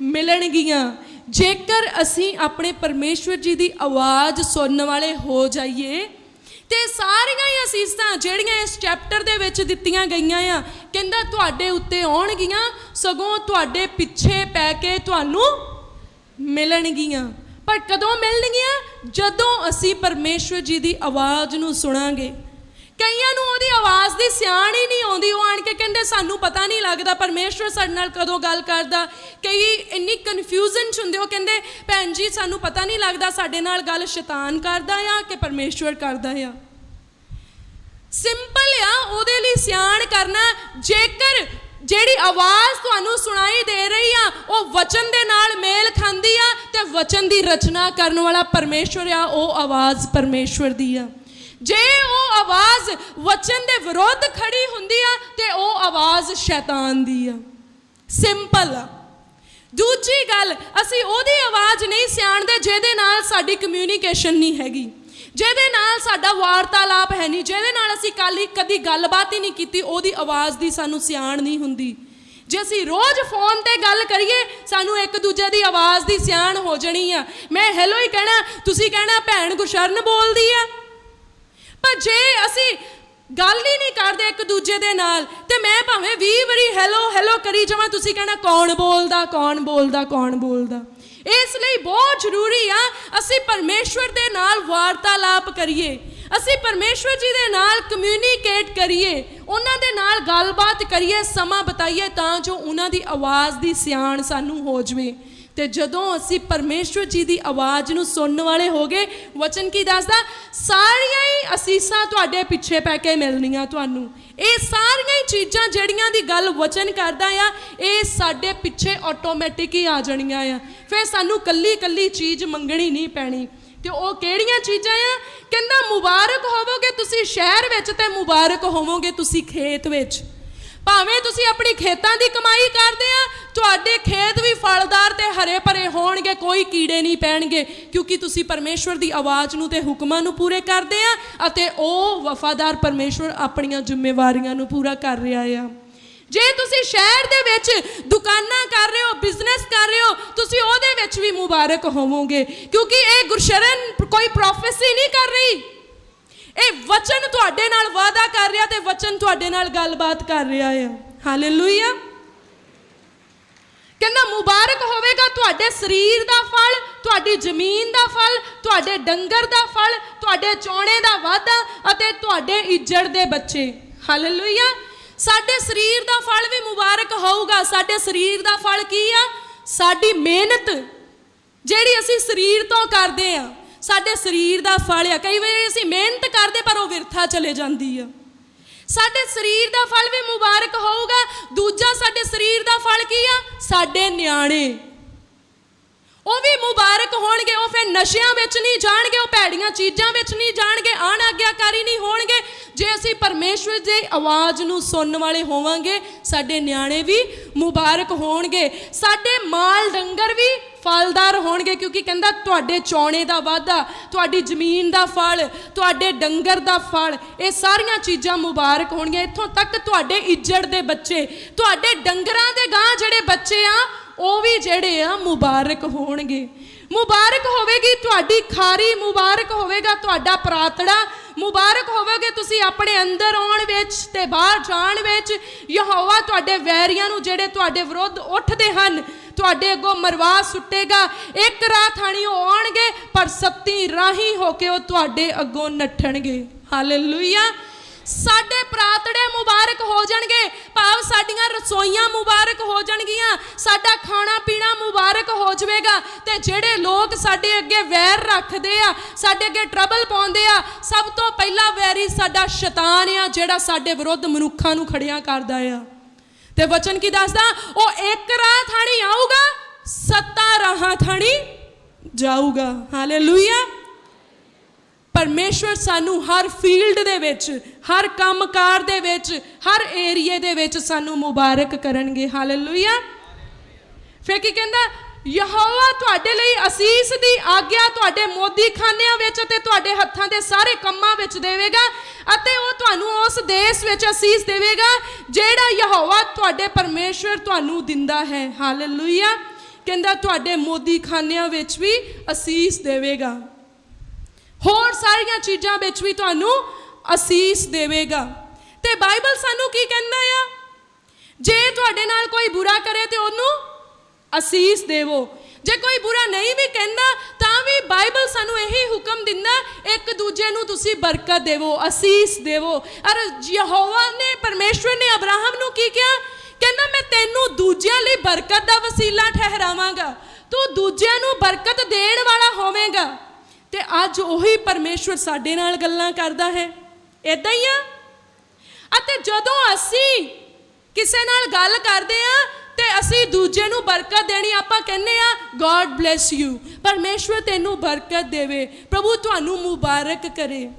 ਮਿਲਣਗੀਆਂ। ਜੇਕਰ ਅਸੀਂ ਆਪਣੇ ਪਰਮੇਸ਼ਵਰ ਜੀ ਦੀ ਆਵਾਜ਼ ਸੁਣਨ ਵਾਲੇ ਹੋ ਜਾਈਏ, ਤੇ ਸਾਰੀਆਂ ਹੀ ਅਸੀਸਾਂ ਜਿਹੜੀਆਂ ਇਸ ਚੈਪਟਰ ਦੇ ਵਿੱਚ ਦਿੱਤੀਆਂ ਗਈਆਂ ਆ, ਕਹਿੰਦਾ ਤੁਹਾਡੇ ਉੱਤੇ ਆਉਣਗੀਆਂ, ਸਗੋਂ ਤੁਹਾਡੇ ਪਿੱਛੇ ਪੈ ਕੇ ਤੁਹਾਨੂੰ ਮਿਲਣਗੀਆਂ। ਪਰ ਕਦੋਂ ਮਿਲਣਗੀਆਂ? ਜਦੋਂ ਅਸੀਂ ਪਰਮੇਸ਼ਵਰ ਜੀ ਦੀ ਆਵਾਜ਼ ਨੂੰ ਸੁਣਾਂਗੇ। ਕਈਆਂ ਨੂੰ ਉਹਦੀ ਆਵਾਜ਼ ਦੀ ਸਿਆਣ ਹੀ ਨਹੀਂ ਆਉਂਦੀ, ਉਹ ਆਣ ਕੇ ਕਹਿੰਦੇ, ਸਾਨੂੰ ਪਤਾ ਨਹੀਂ ਲੱਗਦਾ, ਪਰਮੇਸ਼ਵਰ ਸਾਡੇ ਨਾਲ ਕਦੋਂ ਗੱਲ ਕਰਦਾ। ਕਈ ਇੰਨੀ ਕਨਫਿਊਜ਼ਨ ਚ ਹੁੰਦੇ, ਉਹ ਕਹਿੰਦੇ, ਭੈਣ ਜੀ, ਸਾਨੂੰ ਪਤਾ ਨਹੀਂ ਲੱਗਦਾ, ਸਾਡੇ ਨਾਲ ਗੱਲ ਸ਼ੈਤਾਨ ਕਰਦਾ ਆ ਕਿ ਪਰਮੇਸ਼ਵਰ ਕਰਦਾ ਆ? ਸਿੰਪਲ ਆ, ਉਹਦੇ ਲਈ ਸਿਆਣ ਕਰਨਾ, ਜੇਕਰ ਜਿਹੜੀ ਆਵਾਜ਼ ਤੁਹਾਨੂੰ ਸੁਣਾਈ ਦੇ ਰਹੀ ਆ, ਉਹ ਵਚਨ ਦੇ ਨਾਲ ਮੇਲ ਖਾਂਦੀ ਆ, ਤੇ ਵਚਨ ਦੀ ਰਚਨਾ ਕਰਨ ਵਾਲਾ ਪਰਮੇਸ਼ਵਰ ਆ, ਉਹ ਆਵਾਜ਼ ਪਰਮੇਸ਼ਵਰ ਦੀ ਆ। ਜੇ ਉਹ ਆਵਾਜ਼ ਵਚਨ ਦੇ ਵਿਰੁੱਧ ਖੜੀ ਹੁੰਦੀ ਆ, ਤੇ ਉਹ ਆਵਾਜ਼ ਸ਼ੈਤਾਨ ਦੀ ਆ। ਸਿੰਪਲ ਆ। ਦੂਜੀ ਗੱਲ, ਅਸੀਂ ਉਹਦੀ ਆਵਾਜ਼ ਨਹੀਂ ਸਿਆਣਦੇ ਜਿਹਦੇ ਨਾਲ ਸਾਡੀ ਕਮਿਊਨੀਕੇਸ਼ਨ ਨਹੀਂ ਹੈਗੀ। ਜਿਹਦੇ ਨਾਲ ਸਾਡਾ ਵਾਰਤਾਲਾਪ ਹੈ ਨਹੀਂ, ਜਿਹਦੇ ਨਾਲ ਅਸੀਂ ਕੱਲ ਕਦੀ ਗੱਲਬਾਤ ਹੀ ਨਹੀਂ ਕੀਤੀ, ਉਹਦੀ ਆਵਾਜ਼ ਦੀ ਸਾਨੂੰ ਸਿਆਣ ਨਹੀਂ ਹੁੰਦੀ। ਜੇ ਅਸੀਂ ਰੋਜ਼ ਫੋਨ ਤੇ ਗੱਲ ਕਰੀਏ, ਸਾਨੂੰ ਇੱਕ ਦੂਜੇ ਦੀ ਆਵਾਜ਼ ਦੀ ਸਿਆਣ ਹੋ ਜਣੀ ਆ। ਮੈਂ ਹੈਲੋ ਹੀ ਕਹਿਣਾ, ਤੁਸੀਂ ਕਹਿਣਾ, ਭੈਣ ਗੁਸ਼ਰਨ ਬੋਲਦੀ ਆ। ਪਰ ਜੇ ਅਸੀਂ ਗੱਲ ਹੀ ਨਹੀਂ ਕਰਦੇ ਇੱਕ ਦੂਜੇ ਦੇ ਨਾਲ, ਤੇ ਮੈਂ ਭਾਵੇਂ 20 ਵਾਰੀ ਹੈਲੋ ਹੈਲੋ ਕਰੀ ਜਾਵਾਂ, ਤੁਸੀਂ ਕਹਿਣਾ ਕੌਣ ਬੋਲਦਾ ਕੌਣ ਬੋਲਦਾ ਕੌਣ ਬੋਲਦਾ। ਇਸ ਲਈ ਬਹੁਤ ਜ਼ਰੂਰੀ ਆ, ਅਸੀਂ ਪਰਮੇਸ਼ਵਰ ਦੇ ਨਾਲ ਵਾਰਤਾਲਾਪ ਕਰੀਏ। ਅਸੀਂ ਪਰਮੇਸ਼ਵਰ ਜੀ ਦੇ ਨਾਲ ਕਮਿਊਨੀਕੇਟ ਕਰੀਏ, ਉਹਨਾਂ ਦੇ ਨਾਲ ਗੱਲਬਾਤ ਕਰੀਏ, ਸਮਾਂ ਬਤਾਈਏ, ਤਾਂ ਜੋ ਉਹਨਾਂ ਦੀ ਆਵਾਜ਼ ਦੀ ਸਿਆਣ ਸਾਨੂੰ ਹੋ ਜਵੇ। ਤੇ ਜਦੋਂ ਅਸੀਂ ਪਰਮੇਸ਼ਵਰ ਜੀ ਦੀ ਆਵਾਜ਼ ਨੂੰ ਸੁਣਨ ਵਾਲੇ ਹੋਗੇ ਵਚਨ ਕੀ ਦੱਸਦਾ? ਸਾਰੀਆਂ ਹੀ ਅਸੀਸਾਂ ਤੁਹਾਡੇ ਪਿੱਛੇ ਪੈ ਕੇ ਮਿਲਣੀਆਂ ਤੁਹਾਨੂੰ। ਇਹ ਸਾਰੀਆਂ ਹੀ ਚੀਜ਼ਾਂ ਜਿਹੜੀਆਂ ਦੀ ਗੱਲ ਵਚਨ ਕਰਦਾ ਆ, ਇਹ ਸਾਡੇ ਪਿੱਛੇ ਆਟੋਮੈਟਿਕ ਹੀ ਆ ਜਾਣੀਆਂ ਆ। ਫਿਰ ਸਾਨੂੰ ਕੱਲੀ ਕੱਲੀ ਚੀਜ਼ ਮੰਗਣੀ ਨਹੀਂ ਪੈਣੀ। ਤੇ ਉਹ ਕਿਹੜੀਆਂ ਚੀਜ਼ਾਂ ਆ? ਕਹਿੰਦਾ, ਮੁਬਾਰਕ ਹੋਵੋਗੇ ਤੁਸੀਂ ਸ਼ਹਿਰ ਵਿੱਚ ਤੇ ਮੁਬਾਰਕ ਹੋਵੋਗੇ ਤੁਸੀਂ ਖੇਤ ਵਿੱਚ। ਭਾਵੇਂ ਤੁਸੀਂ ਆਪਣੀ ਖੇਤਾਂ ਦੀ ਕਮਾਈ ਕਰਦੇ ਆ ਤੁਹਾਡੇ ਖੇਤ ਵੀ ਫਲਦਾਰ ਤੇ ਹਰੇ ਭਰੇ ਹੋਣਗੇ, ਕੋਈ ਕੀੜੇ ਨਹੀਂ ਪੈਣਗੇ, ਕਿਉਂਕਿ ਤੁਸੀਂ ਪਰਮੇਸ਼ਵਰ ਦੀ ਆਵਾਜ਼ ਨੂੰ ਤੇ ਹੁਕਮਾਂ ਨੂੰ ਪੂਰੇ ਕਰਦੇ ਆ ਅਤੇ ਉਹ ਵਫਾਦਾਰ ਪਰਮੇਸ਼ਵਰ ਆਪਣੀਆਂ ਜ਼ਿੰਮੇਵਾਰੀਆਂ ਨੂੰ ਪੂਰਾ ਕਰ ਰਿਹਾ ਆ। ਜੇ ਤੁਸੀਂ ਸ਼ਹਿਰ ਦੇ ਵਿੱਚ ਦੁਕਾਨਾਂ ਕਰ ਰਹੇ ਹੋ, ਬਿਜ਼ਨਸ ਕਰ ਰਹੇ ਹੋ, ਤੁਸੀਂ ਉਹਦੇ ਵਿੱਚ ਵੀ ਮੁਬਾਰਕ ਹੋਵੋਗੇ, ਕਿਉਂਕਿ ਇਹ ਗੁਰਸ਼ਰਨ ਕੋਈ ਪ੍ਰੋਫੈਸੀ ਨਹੀਂ ਕਰ ਰਹੀ। ਇਹ ਵਚਨ ਤੁਹਾਡੇ ਨਾਲ ਵਾਅਦਾ ਕਰ ਰਿਹਾ ਤੇ ਵਚਨ ਤੁਹਾਡੇ ਨਾਲ ਗੱਲਬਾਤ ਕਰ ਰਿਹਾ ਹੈ ਹਾਲੇਲੂਇਆ ਕਹਿੰਦਾ, ਮੁਬਾਰਕ ਹੋਵੇਗਾ ਤੁਹਾਡੇ ਸਰੀਰ ਦਾ ਫਲ, ਤੁਹਾਡੀ ਜ਼ਮੀਨ ਦਾ ਫਲ, ਤੁਹਾਡੇ ਡੰਗਰ ਦਾ ਫਲ, ਤੁਹਾਡੇ ਚੋਣੇ ਦਾ ਵਾਧਾ ਅਤੇ ਤੁਹਾਡੇ ਇੱਜੜ ਦੇ ਬੱਚੇ। ਹਾਲੇਲੂਇਆ ਸਾਡੇ ਸਰੀਰ ਦਾ ਫਲ ਵੀ ਮੁਬਾਰਕ ਹੋਊਗਾ। ਸਾਡੇ ਸਰੀਰ ਦਾ ਫਲ ਕੀ ਆ? ਸਾਡੀ ਮਿਹਨਤ, ਜਿਹੜੀ ਅਸੀਂ ਸਰੀਰ ਤੋਂ ਕਰਦੇ ਆ, ਸਾਡੇ ਸਰੀਰ ਦਾ ਫਲ ਆ। ਕਈ ਵਾਰੀ ਅਸੀਂ ਮਿਹਨਤ ਕਰਦੇ, ਪਰ ਉਹ ਵਿਰਥਾ ਚਲੇ ਜਾਂਦੀ ਆ। ਸਾਡੇ ਸਰੀਰ ਦਾ ਫਲ ਵੀ ਮੁਬਾਰਕ ਹੋਊਗਾ। ਦੂਜਾ, ਸਾਡੇ ਸਰੀਰ ਦਾ ਫਲ ਕੀ ਆ? ਸਾਡੇ ਨਿਆਣੇ। ਉਹ ਵੀ ਮੁਬਾਰਕ ਹੋਣਗੇ, ਉਹ ਫਿਰ ਨਸ਼ਿਆਂ ਵਿੱਚ ਨਹੀਂ ਜਾਣਗੇ, ਉਹ ਭੈੜੀਆਂ ਚੀਜ਼ਾਂ ਵਿੱਚ ਨਹੀਂ ਜਾਣਗੇ ਅਣਆਗਿਆਕਾਰੀ ਨਹੀਂ ਹੋਣਗੇ। ਜੇ ਅਸੀਂ ਪਰਮੇਸ਼ਵਰ ਦੀ ਆਵਾਜ਼ ਨੂੰ ਸੁਣਨ ਵਾਲੇ ਹੋਵਾਂਗੇ, ਸਾਡੇ ਨਿਆਣੇ ਵੀ ਮੁਬਾਰਕ ਹੋਣਗੇ। ਸਾਡੇ ਮਾਲ ਡੰਗਰ ਵੀ ਫਲਦਾਰ ਹੋਣਗੇ, ਕਿਉਂਕਿ ਕਹਿੰਦਾ ਤੁਹਾਡੇ ਚੌਣੇ ਦਾ ਵਾਧਾ, ਤੁਹਾਡੀ ਜ਼ਮੀਨ ਦਾ ਫਲ, ਤੁਹਾਡੇ ਡੰਗਰ ਦਾ ਫਲ, ਇਹ ਸਾਰੀਆਂ ਚੀਜ਼ਾਂ ਮੁਬਾਰਕ ਹੋਣਗੀਆਂ। ਇੱਥੋਂ ਤੱਕ ਤੁਹਾਡੇ ਇੱਜੜ ਦੇ ਬੱਚੇ, ਤੁਹਾਡੇ ਡੰਗਰਾਂ ਦੇ ਗਾਂ ਜਿਹੜੇ ਬੱਚੇ ਆ ਉਹ ਵੀ ਜਿਹੜੇ ਆ ਮੁਬਾਰਕ ਹੋਣਗੇ। ਮੁਬਾਰਕ ਹੋਵੇਗੀ ਤੁਹਾਡੀ ਖਾਰੀ, ਮੁਬਾਰਕ ਹੋਵੇਗਾ ਤੁਹਾਡਾ ਪ੍ਰਾਤੜਾ, ਮੁਬਾਰਕ ਹੋਵੇਗੇ ਤੁਸੀਂ ਆਪਣੇ ਅੰਦਰ ਆਉਣ ਵਿੱਚ ਤੇ ਬਾਹਰ ਜਾਣ ਵਿੱਚ। ਯਹੋਵਾ ਤੁਹਾਡੇ ਵੈਰੀਆਂ ਨੂੰ ਜਿਹੜੇ ਤੁਹਾਡੇ ਵਿਰੁੱਧ ਉੱਠਦੇ ਹਨ, ਤੁਹਾਡੇ ਅੱਗੋਂ ਮਰਵਾ ਸੁੱਟੇਗਾ। ਇੱਕ ਰਾਤ ਥਾਣੀ ਉਹ ਆਉਣਗੇ, ਪਰ ਸੱਤੀ ਰਾਹੀ ਹੋ ਕੇ ਉਹ ਤੁਹਾਡੇ ਅੱਗੋਂ ਨੱਠਣਗੇ। ਹਾਲੇਲੂਇਆ। ਸਾਡੇ ਪ੍ਰਾਤੜੇ ਮੁਬਾਰਕ ਹੋ ਜਾਣਗੇ। ਭਾਵ ਸਾਡੀਆਂ ਰਸੋਈਆਂ ਮੁਬਾਰਕ ਹੋ ਜਾਣਗੀਆਂ। ਸਾਡਾ ਖਾਣਾ ਪੀਣਾ ਮੁਬਾਰਕ ਹੋ ਜਾਵੇਗਾ। ਤੇ ਜਿਹੜੇ ਲੋਕ ਸਾਡੇ ਅੱਗੇ ਵੈਰ ਰੱਖਦੇ ਆ, ਸਾਡੇ ਅੱਗੇ ਟਰਬਲ ਪਾਉਂਦੇ ਆ, ਸਭ ਤੋਂ ਪਹਿਲਾ ਵੈਰੀ ਸਾਡਾ ਸ਼ੈਤਾਨ ਆ, ਜਿਹੜਾ ਸਾਡੇ ਵਿਰੁੱਧ ਮਨੁੱਖਾਂ ਨੂੰ ਖੜਿਆ ਕਰਦਾ ਆ। ਤੇ ਵਚਨ ਕੀ ਦੱਸਦਾ? ਉਹ ਇੱਕ ਰਾਹ ਥਾਣੀ ਆਊਗਾ, ਸੱਤਾ ਰਾਹਾਂ ਥਾਣੀ ਜਾਊਗਾ। ਹਾਲੇਲੂਇਆ ਪਰਮੇਸ਼ਵਰ ਸਾਨੂੰ ਹਰ ਫੀਲਡ ਦੇ ਵਿੱਚ, ਹਰ ਕੰਮਕਾਰ ਦੇ ਵਿੱਚ, ਹਰ ਏਰੀਏ ਦੇ ਵਿੱਚ ਸਾਨੂੰ ਮੁਬਾਰਕ ਕਰਨਗੇ। ਹਾਲੇਲੂਇਆ ਫਿਰ ਕੀ ਕਹਿੰਦਾ? ਯਹੋਵਾ ਤੁਹਾਡੇ ਲਈ ਅਸੀਸ ਦੀ ਆਗਿਆ ਤੁਹਾਡੇ ਮੋਦੀ ਖਾਨਿਆਂ ਵਿੱਚ ਤੇ ਤੁਹਾਡੇ ਹੱਥਾਂ ਦੇ ਸਾਰੇ ਕੰਮਾਂ ਵਿੱਚ ਦੇਵੇਗਾ ਅਤੇ ਉਹ ਤੁਹਾਨੂੰ ਉਸ ਦੇਸ਼ ਵਿੱਚ ਅਸੀਸ ਦੇਵੇਗਾ ਜਿਹੜਾ ਯਹੋਵਾ ਤੁਹਾਡੇ ਪਰਮੇਸ਼ਵਰ ਤੁਹਾਨੂੰ ਦਿੰਦਾ ਹੈ। ਹਾਲੇਲੂਇਆ ਕਹਿੰਦਾ, ਤੁਹਾਡੇ ਮੋਦੀ ਖਾਨਿਆਂ ਵਿੱਚ ਵੀ ਅਸੀਸ ਦੇਵੇਗਾ। ਹੋਰ ਸਾਰੀਆਂ ਚੀਜ਼ਾਂ ਵਿੱਚ ਵੀ ਤੁਹਾਨੂੰ ਅਸੀਸ ਦੇਵੇਗਾ। ਤੇ ਬਾਈਬਲ ਸਾਨੂੰ ਕੀ ਕਹਿੰਦਾ ਆ? ਜੇ ਤੁਹਾਡੇ ਨਾਲ ਕੋਈ ਬੁਰਾ ਕਰੇ ਤੇ ਉਹਨੂੰ ਅਸੀਸ ਦੇਵੋ। ਜੇ ਕੋਈ ਬੁਰਾ ਨਹੀਂ ਵੀ ਕਹਿੰਦਾ, ਤਾਂ ਵੀ ਬਾਈਬਲ ਸਾਨੂੰ ਇਹੀ ਹੁਕਮ ਦਿੰਦਾ, ਇੱਕ ਦੂਜੇ ਨੂੰ ਤੁਸੀਂ ਬਰਕਤ ਦੇਵੋ, ਅਸੀਸ ਦੇਵੋ। ਅਰ ਯਹੋਵਾ ਨੇ, ਪਰਮੇਸ਼ਵਰ ਨੇ ਅਬਰਾਹਮ ਨੂੰ ਕੀ ਕਿਹਾ? ਕਹਿੰਦਾ, ਮੈਂ ਤੈਨੂੰ ਦੂਜਿਆਂ ਲਈ ਬਰਕਤ ਦਾ ਵਸੀਲਾ ਠਹਿਰਾਵਾਂਗਾ। ਤੂੰ ਦੂਜਿਆਂ ਨੂੰ ਬਰਕਤ ਦੇਣ ਵਾਲਾ ਹੋਵੇਂਗਾ। ਤੇ ਅੱਜ ਉਹੀ ਪਰਮੇਸ਼ਵਰ ਸਾਡੇ ਨਾਲ ਗੱਲਾਂ ਕਰਦਾ ਹੈ। ਇਦਾਂ ਹੀ ਆ। ਅਤੇ ਜਦੋਂ ਅਸੀਂ ਕਿਸੇ ਨਾਲ ਗੱਲ ਕਰਦੇ ਆ, ਤੇ ਅਸੀਂ ਦੂਜੇ ਨੂੰ ਬਰਕਤ ਦੇਣੀ ਆਪਾਂ ਕਹਿੰਦੇ ਆ ਗੋਡ bless ਯੂ ਪਰਮੇਸ਼ਵਰ ਤੈਨੂੰ ਬਰਕਤ ਦੇਵੇ। ਪ੍ਰਭੂ ਤੁਹਾਨੂੰ ਮੁਬਾਰਕ ਕਰੇ।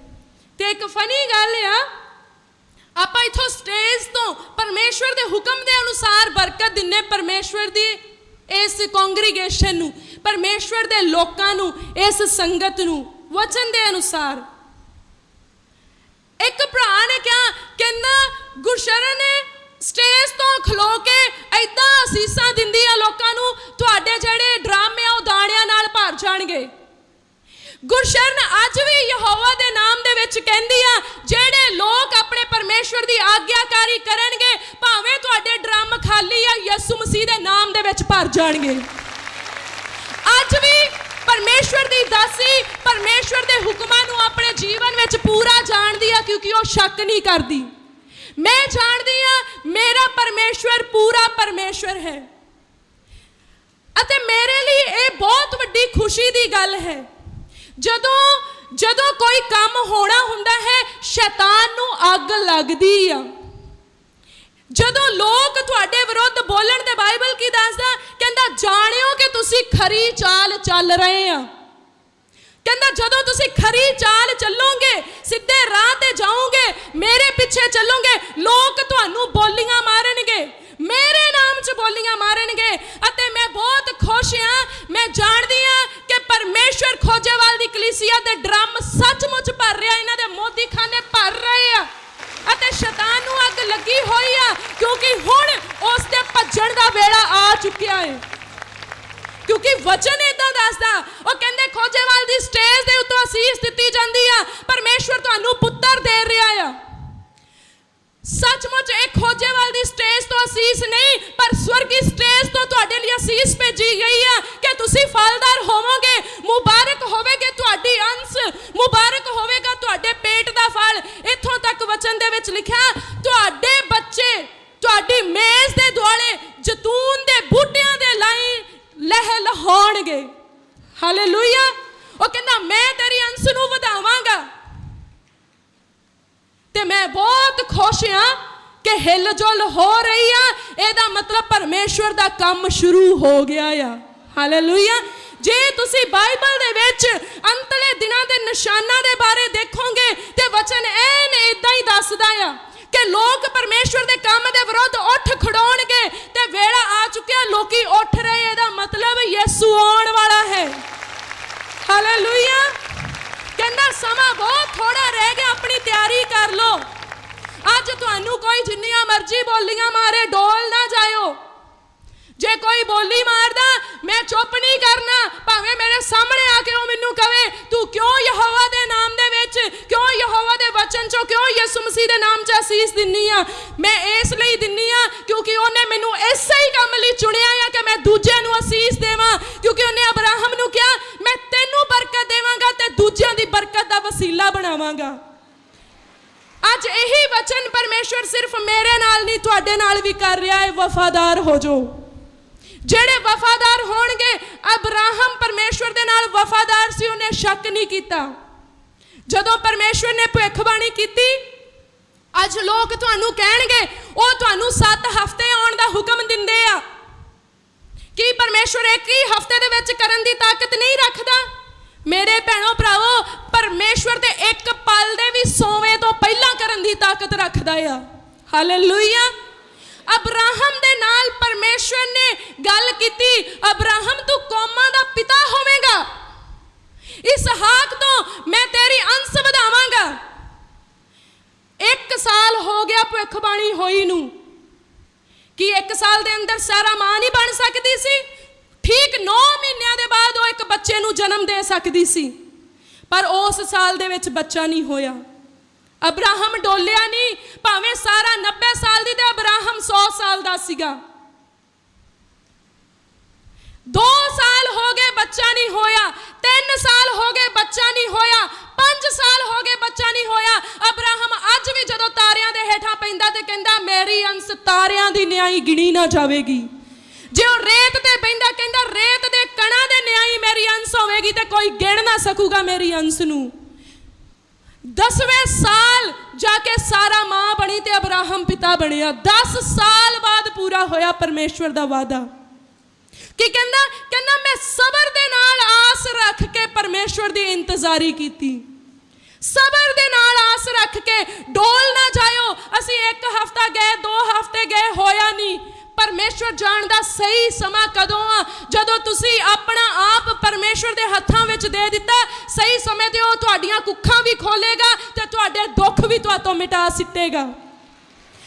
ਤੇ ਇੱਕ ਫਨੀ ਗੱਲ ਆ। ਆਪਾਂ ਇਥੋਂ ਸਟੇਜ ਤੋਂ ਪਰਮੇਸ਼ਵਰ ਦੇ ਹੁਕਮ ਦੇ ਅਨੁਸਾਰ ਬਰਕਤ ਦਿੰਨੇ ਪਰਮੇਸ਼ਵਰ ਦੀ। ਇਸ ਕੰਗਰੀਗੇਸ਼ਨ ਨੂੰ, ਪਰਮੇਸ਼ਵਰ ਦੇ ਲੋਕਾਂ ਨੂੰ, ਇਸ ਸੰਗਤ ਨੂੰ, ਵਚਨ ਦੇ ਅਨੁਸਾਰ। ਇੱਕ ਭਰਾ ਨੇ ਕਿਹਾ, ਕਹਿੰਦਾ, ਗੁਰਸ਼ਰਨ ਨੇ ਸਟੇਜ ਤੋਂ ਖਲੋ ਕੇ ਐਦਾਂ ਅਸੀਸਾਂ ਦਿੰਦੀ ਆ ਲੋਕਾਂ ਨੂੰ, ਤੁਹਾਡੇ ਜਿਹੜੇ ਡਰਾਮੇ ਆ, ਉਹ ਦਾਣਿਆਂ ਨਾਲ ਭਰ ਜਾਣਗੇ। ਗੁਰਸ਼ਰਨ ਅੱਜ ਵੀ ਯਹੋਵਾ ਦੇ ਨਾਮ ਦੇ ਵਿੱਚ ਕਹਿੰਦੀ ਆ, ਜਿਹੜੇ ਲੋਕ ਆਪਣੇ ਪਰਮੇਸ਼ਵਰ ਦੀ ਆਗਿਆਕਾਰੀ ਭਰ ਅੱਜ ਵੀ ਪਰਮੇਸ਼ਵਰ ਦੀ ਦਾਸੀ, ਪਰਮੇਸ਼ਵਰ ਦੇ ਹੁਕਮਾਂ ਨੂੰ ਆਪਣੇ ਜੀਵਨ ਵਿੱਚ ਪੂਰਾ ਜਾਣਦੀ ਆ ਕਿਉਂਕਿ ਉਹ ਸ਼ੱਕ ਨਹੀਂ ਕਰਦੀ। ਮੈਂ ਜਾਣਦੀ ਆ, ਮੇਰਾ ਪਰਮੇਸ਼ਵਰ ਪੂਰਾ ਪਰਮੇਸ਼ਵਰ ਹੈ। ਅਤੇ ਮੇਰੇ ਲਈ ਇਹ ਬਹੁਤ ਵੱਡੀ ਖੁਸ਼ੀ ਦੀ ਗੱਲ ਹੈ। ਜਦੋਂ ਜਦੋਂ ਕੋਈ ਕੰਮ ਹੋਣਾ ਹੁੰਦਾ ਹੈ, ਸ਼ੈਤਾਨ ਨੂੰ ਅੱਗ ਲੱਗਦੀ ਆ। ਜਦੋਂ ਲੋਕ ਤੁਹਾਡੇ ਵਿਰੁੱਧ ਬੋਲਣ ਤੇ ਬਾਈਬਲ ਕੀ ਦੱਸਦਾ? ਕਹਿੰਦਾ, ਜਾਣਿਓ ਕਿ ਤੁਸੀਂ ਖਰੀ ਚਾਲ ਚੱਲ ਰਹੇ ਆ। ਕਹਿੰਦਾ, ਜਦੋਂ ਤੁਸੀਂ ਖਰੀ ਚਾਲ ਚੱਲੋਗੇ, ਸਿੱਧੇ ਰਾਹ ਤੁਹਾਡੀ ਮੁਬਾਰਕ ਹੋਵੇਗਾ ਤੁਹਾਡੇ ਪੇਟ ਦਾ ਫਲ। ਇੱਥੋਂ ਤੱਕ ਵਚਨ ਦੇ ਵਿੱਚ ਲਿਖਿਆ, ਤੁਹਾਡੇ ਬੱਚੇ, ਤੁਹਾਡੀ ਮੇਜ਼ ਦੇ ਦੁਆਲੇ ਜਤੂਨ ਦੇ ਬੂਟਿਆਂ ਦੇ ਲਾਈ ਲਹਿ ਲਹਾਉਣਗੇ ਹਾਲੇਲੂਇਆ ਉਹ ਕਹਿੰਦਾ, ਮੈਂ ਤੇਰੀ ਅੰਸ ਨੂੰ ਵਧਾਵਾਂਗਾ। ਤੇ ਮੈਂ ਬਹੁਤ ਖੁਸ਼ ਹਾਂ ਕਿ ਹਿਲਜੁਲ ਹੋ ਰਹੀ ਆ। ਇਹਦਾ ਮਤਲਬ ਪਰਮੇਸ਼ਵਰ ਦਾ ਕੰਮ ਸ਼ੁਰੂ ਹੋ ਗਿਆ ਆ। ਹਾਲੇਲੂਇਆ ਜੇ ਤੁਸੀਂ ਬਾਈਬਲ ਦੇ ਵਿੱਚ ਅੰਤਲੇ ਦਿਨਾਂ ਦੇ ਨਿਸ਼ਾਨਾਂ ਦੇ ਬਾਰੇ ਦੇਖੋਗੇ ਤੇ ਵਚਨ ਐਨ ਇਦਾਂ ਹੀ ਦੱਸਦਾ ਆ ਕਿ ਲੋਕ ਪਰਮੇਸ਼ਵਰ ਦੇ ਕੰਮ ਦੇ ਵਿਰੁੱਧ ਉੱਠ ਖੜਾਉਣਗੇ ਤੇ ਵੇਲਾ ਆ ਚੁੱਕਿਆ, ਲੋਕੀ ਉੱਠ ਰਹੇ, ਇਹਦਾ ਮਤਲਬ ਯਿਸੂ ਆਉਣ ਵਾਲਾ ਹੈ। ਹਾਲੇਲੂਇਆ ਕਹਿੰਦਾ, ਸਮਾਂ ਬਹੁਤ ਥੋੜਾ ਰਹਿ ਗਿਆ, ਆਪਣੀ ਤਿਆਰੀ ਕਰ ਲਓ। ਅੱਜ ਤੁਹਾਨੂੰ ਕੋਈ ਜਿੰਨੀਆਂ ਮਰਜ਼ੀ ਬੋਲੀਆਂ ਮਾਰੇ, ਡੋਲ ਨਾ ਜਾਇਓ। ਜੇ ਕੋਈ ਬੋਲੀ ਮਾਰਦਾ, ਮੈਂ ਚੁੱਪ ਨਹੀਂ ਕਰਨਾ। ਭਾਵੇਂ ਮੇਰੇ ਸਾਹਮਣੇ ਆ ਕੇ ਉਹ ਮੈਨੂੰ ਕਵੇ, ਤੂੰ ਕਿਉਂ ਯਹੋਵਾ ਦੇ ਨਾਮ ਦੇ ਵਿੱਚ, ਕਿਉਂ ਯਹੋਵਾ ਦੇ ਵਚਨ ਚੋਂ ਕਿਉਂ ਯਿਸੂ ਮਸੀਹ ਦੇ ਨਾਮ 'ਚ ਅਸੀਸ ਦਿੰਨੀ ਆ? ਮੈਂ ਇਸ ਲਈ ਦਿੰਨੀ ਆ ਕਿਉਂਕਿ ਉਹਨੇ ਮੈਨੂੰ ਇਸੇ ਹੀ ਕੰਮ ਲਈ ਚੁਣਿਆ ਆ ਕਿ ਮੈਂ ਦੂਜਿਆਂ ਨੂੰ ਅਸੀਸ ਦੇਵਾਂ। ਕਿਉਂਕਿ ਉਹਨੇ ਅਬਰਾਹਮ ਨੂੰ ਕਿਹਾ, ਮੈਂ ਤੈਨੂੰ ਬਰਕਤ ਦੇਵਾਂਗਾ ਤੇ ਦੂਜਿਆਂ ਦੀ ਬਰਕਤ ਦਾ ਵਸੀਲਾ ਬਣਾਵਾਂਗਾ। ਅੱਜ ਇਹੀ ਵਚਨ ਪਰਮੇਸ਼ਵਰ ਸਿਰਫ ਮੇਰੇ ਨਾਲ ਨਹੀਂ, ਤੁਹਾਡੇ ਨਾਲ ਵੀ ਕਰ ਰਿਹਾ ਹੈ। ਵਫਾਦਾਰ ਹੋ ਜਾਓ। ਜਿਹੜੇ ਵਫਾਦਾਰ ਹੋਣਗੇ, ਅਬਰਾਹਮ ਪਰਮੇਸ਼ਵਰ ਦੇ ਨਾਲ ਵਫਾਦਾਰ ਸੀ, ਉਹਨੇ ਸ਼ੱਕ ਨਹੀਂ ਕੀਤਾ। ਜਦੋਂ ਪਰਮੇਸ਼ਵਰ ਨੇ ਭਵਿੱਖਬਾਣੀ ਕੀਤੀ, ਅੱਜ ਲੋਕ ਤੁਹਾਨੂੰ ਕਹਿਣਗੇ, ਉਹ ਤੁਹਾਨੂੰ 7 ਹਫ਼ਤੇ ਆਉਣ ਦਾ ਹੁਕਮ ਦਿੰਦੇ ਆ। ਕੀ ਪਰਮੇਸ਼ਵਰ ਇੱਕ ਹੀ ਹਫ਼ਤੇ ਦੇ ਵਿੱਚ ਕਰਨ ਦੀ ਤਾਕਤ ਨਹੀਂ ਰੱਖਦਾ? ਮੇਰੇ ਭੈਣੋ ਭਰਾਵੋ, ਪਰਮੇਸ਼ਵਰ ਤੇ ਇੱਕ ਪਲ ਦੇ ਵੀ ਸੋਵੇਂ ਤੋਂ ਪਹਿਲਾਂ ਕਰਨ ਦੀ ਤਾਕਤ ਰੱਖਦਾ ਆ। ਹਾਲੇਲੂਇਆ ਅਬਰਾਹਮ ਦੇ ਨਾਲ ਪਰਮੇਸ਼ਵਰ ਨੇ ਗੱਲ ਕੀਤੀ, ਅਬਰਾਹਮ, ਤੂੰ ਕੌਮਾਂ ਦਾ ਪਿਤਾ ਹੋਵੇਂਗਾ। ਇਸਹਾਕ ਤੋਂ ਮੈਂ ਤੇਰੀ ਅੰਸ਼ ਵਧਾਵਾਂਗਾ। ਇੱਕ ਸਾਲ ਹੋ ਗਿਆ ਭਵਿੱਖਬਾਣੀ ਹੋਈ ਨੂੰ। ਕਿ ਇੱਕ ਸਾਲ ਦੇ ਅੰਦਰ ਸਾਰਾ ਮਾਂ ਨਹੀਂ ਬਣ ਸਕਦੀ ਸੀ? ਠੀਕ 9 ਮਹੀਨਿਆਂ ਦੇ ਬਾਅਦ ਉਹ ਇੱਕ ਬੱਚੇ ਨੂੰ ਜਨਮ ਦੇ ਸਕਦੀ ਸੀ। ਪਰ ਉਸ ਸਾਲ ਦੇ ਵਿੱਚ ਬੱਚਾ ਨਹੀਂ ਹੋਇਆ। ਅਬਰਾਹਮ ਡੋਲਿਆ ਨਹੀਂ, ਭਾਵੇਂ ਸਾਰਾ 90 ਸਾਲ ਦੀ ਤੇ ਅਬਰਾਹਮ 100 ਸਾਲ ਦਾ ਸੀਗਾ। 2 ਸਾਲ ਹੋ ਗਏ ਬੱਚਾ ਨਹੀਂ ਹੋਇਆ 3 ਸਾਲ ਹੋ ਗਏ ਬੱਚਾ ਨਹੀਂ ਹੋਇਆ 5 ਸਾਲ ਹੋ ਗਏ ਬੱਚਾ ਨਹੀਂ ਹੋਇਆ। ਅਬਰਾਹਮ ਅੱਜ ਵੀ ਜਦੋਂ ਤਾਰਿਆਂ ਦੇ ਹੇਠਾਂ ਪੈਂਦਾ ਤੇ ਕਹਿੰਦਾ, ਮੇਰੀ ਅੰਸ ਤਾਰਿਆਂ ਦੀ ਨਿਆਈ ਗਿਣੀ ਨਾ ਜਾਵੇਗੀ। ਜੇ ਉਹ ਰੇਤ ਤੇ ਬੈਂਦਾ ਕਹਿੰਦਾ, ਰੇਤ ਦੇ ਕਣਾਂ ਦੇ ਨਿਆਈ ਮੇਰੀ ਅੰਸ ਹੋਵੇਗੀ ਤੇ ਕੋਈ ਗਿਣ ਨਾ ਸਕੂਗਾ ਮੇਰੀ ਅੰਸ ਨੂੰ। ਦਸਵੇਂ ਸਾਲ ਜਾ ਕੇ ਸਾਰਾ ਮਾਂ ਬਣੀ ਤੇ ਅਬਰਾਹਮ ਪਿਤਾ ਬਣਿਆ। 10 ਸਾਲ ਬਾਅਦ ਪੂਰਾ ਹੋਇਆ ਪਰਮੇਸ਼ਵਰ ਦਾ ਵਾਦਾ ਕੀ ਕਹਿੰਦਾ? ਕਹਿੰਦਾ, ਮੈਂ ਸਬਰ ਦੇ ਨਾਲ ਆਸ ਰੱਖ ਕੇ ਪਰਮੇਸ਼ਵਰ ਦੀ ਇੰਤਜ਼ਾਰੀ ਕੀਤੀ। ਸਬਰ ਦੇ ਨਾਲ ਆਸ ਰੱਖ ਕੇ ਡੋਲ ਨਾ ਜਾਇਓ। ਅਸੀਂ ਇੱਕ ਹਫਤਾ ਗਏ, ਦੋ ਹਫ਼ਤੇ ਗਏ, ਹੋਇਆ ਨਹੀਂ। ਪਰਮੇਸ਼ਵਰ ਜਾਣਦਾ ਸਹੀ ਸਮਾਂ ਕਦੋਂ ਆ? ਜਦੋਂ ਤੁਸੀਂ ਆਪਣਾ ਆਪ ਪਰਮੇਸ਼ਵਰ ਦੇ ਹੱਥਾਂ ਵਿੱਚ ਦੇ ਦਿੱਤਾ, ਸਹੀ ਸਮੇਂ ਤੇ ਉਹ ਤੁਹਾਡੀਆਂ ਕੁੱਖਾਂ ਵੀ ਖੋਲੇਗਾ ਤੇ ਤੁਹਾਡੇ ਦੁੱਖ ਵੀ ਤੁਹਾਤੋਂ ਮਿਟਾ ਸਿੱਟੇਗਾ।